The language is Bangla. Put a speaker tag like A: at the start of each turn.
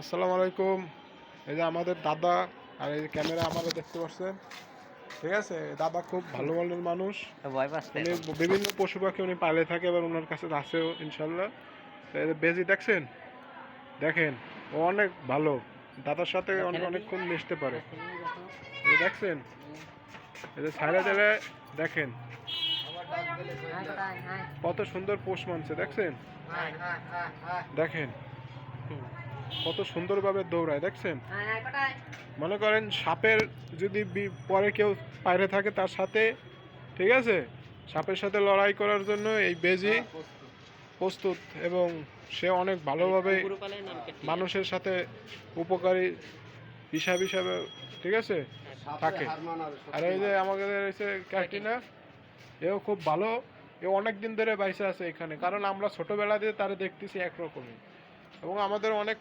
A: আসসালামু আলাইকুম। এই যে আমাদের দাদা আর এই যে ক্যামেরা আমারও দেখতে পাচ্ছেন। ঠিক আছে? দাদা খুব ভালো মনের মানুষ। উনি বিভিন্ন পশু পাখি উনি পালে থাকে এবার ওনার কাছে আছেও ইনশাল্লাহ। তো এই যে বেজি দেখছেন? দেখেন ও অনেক ভালো। দাদার সাথে অনেক অনেকক্ষণ মিশতে পারে। এই দেখছেন? এই যে ছাইরা দিলে দেখেন। কত সুন্দর পোষ মানছে দেখছেন? দেখেন। হুম, কত সুন্দরভাবে দৌড়ায় দেখছেন? মনে করেন সাপের যদি পরে কেউ বাইরে থাকে তার সাথে ঠিক আছে? সাপের সাথে লড়াই করার জন্য এই বেজি প্রস্তুত। এবং সে অনেক ভালোভাবে মানুষের সাথে উপকারী হিসাব হিসাবে ঠিক আছে? থাকে। আর এই যে আমাদের এসে ক্যাটিনা এও খুব ভালো। এ অনেক দিন ধরে বাইসে আছে এখানে। কারণ আমরা ছোটবেলা দিয়ে তারা দেখতেছি একরকমই। এবং আমাদের অনেক